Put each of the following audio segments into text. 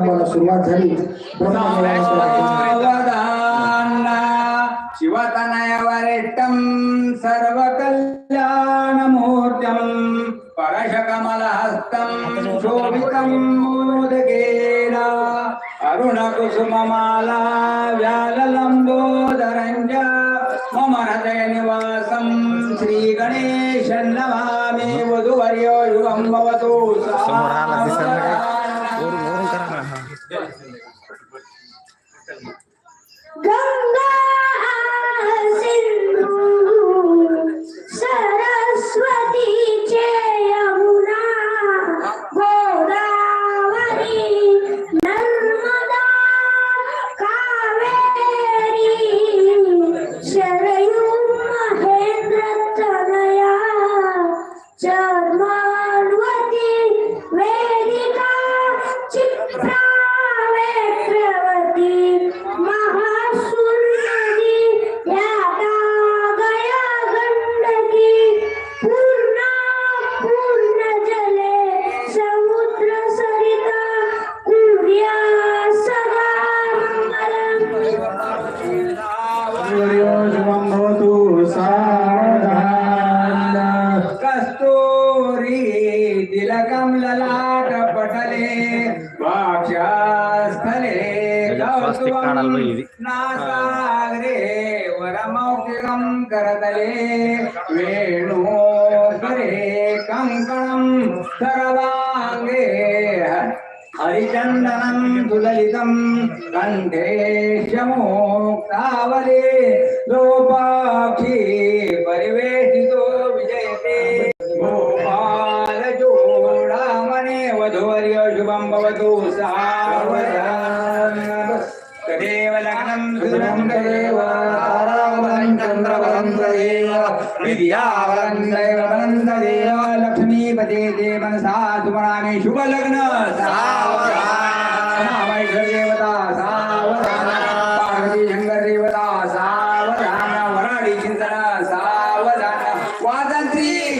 मला सुरुवात झाली. शिवतनयवरिष्टं सर्वकल्याणमूर्त्यं परशकमलहस्तं शोभितं मोदकेन अरुणकुसुममाला व्याललम्बोदरञ्च मम हृदयनिवासं श्रीगणेशं తిలకం లలాటపటలే వాక్షస్థలే నాసాగరే వరమౌఖికం కరదలే వేణోకరే కంకణం కరవాంగే హరిచందనం దులలితం కంఠే శమోక్తావలే లోపాక్షి పరివేషితో सुदं तदेव तारावलं चन्द्रवलं तदेव विद्यावलं दैववलं तदेव लक्ष्मीपते ते मनसा सुमनामि शुभलग्न सावधान देवता सावधान पार्वती शंकर देवता सावधान वराडी चिंतन सावधान पार्वती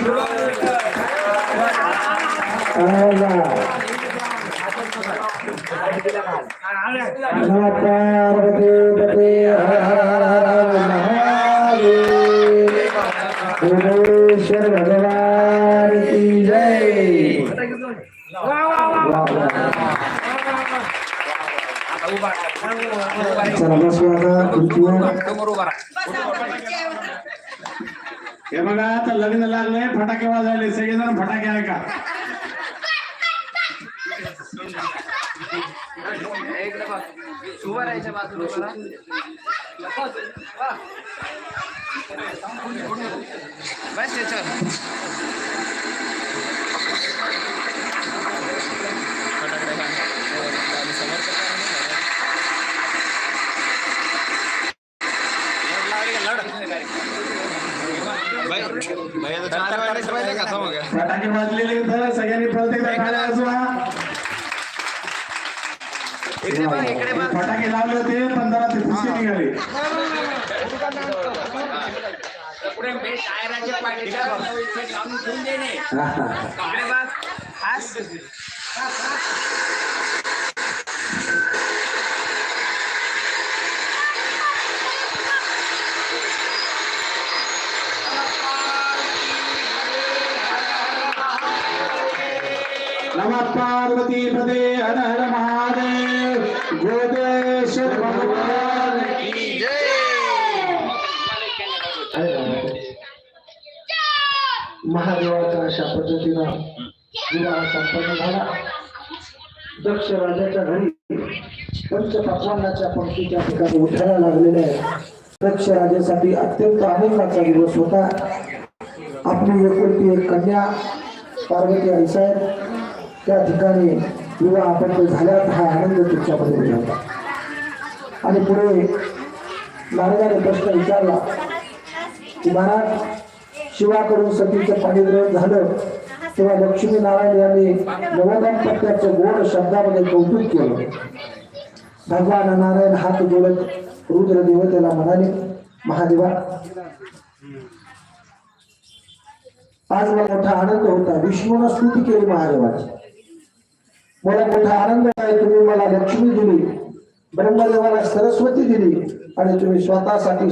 चला आता हे बघा आता लग्न लागलंय फटाके वाजवले सगळेजण फटाके आहे. का फटाके वाजलेले तर सगळ्यांनी प्रत्येक फटाके लावले होते पण जरा ते फुसके निघाले. नमः पार्वती पदे हर हर महादेव। गोदेश्वर भगवान। महादेवाचा अशा पद्धतीनं विवाह संपन्न झाला. दक्ष राजाच्या घरी पंचपक्वान्नाच्या पंक्ती त्या ठिकाणी उठायला लागलेल्या आहेत. दक्ष राजासाठी अत्यंत आनंदाचा दिवस होता. आपली एकुलती एक कन्या पार्वती आईसाहेब त्या ठिकाणी विवाह आपण झाल्यात हा आनंद तुमच्यामध्ये होता. आणि पुढे महाराजाने प्रश्न विचारला की महाराज शिवाकडून सतीचं पाणीग्रहण झालं तेव्हा लक्ष्मी नारायण यांनी नवोदन पत्त्याचं गोड शब्दामध्ये कौतुक केलं. भगवान नारायण हात जोडत रुद्र देवतेला म्हणाले महादेवा आज मला मोठा आनंद होता. विष्णून स्तुती केली महादेवाची. मला मोठा आनंद आहे. तुम्ही मला लक्ष्मी दिली. ब्रह्मदेवाला सरस्वती दिली. आणि तुम्ही स्वतःसाठी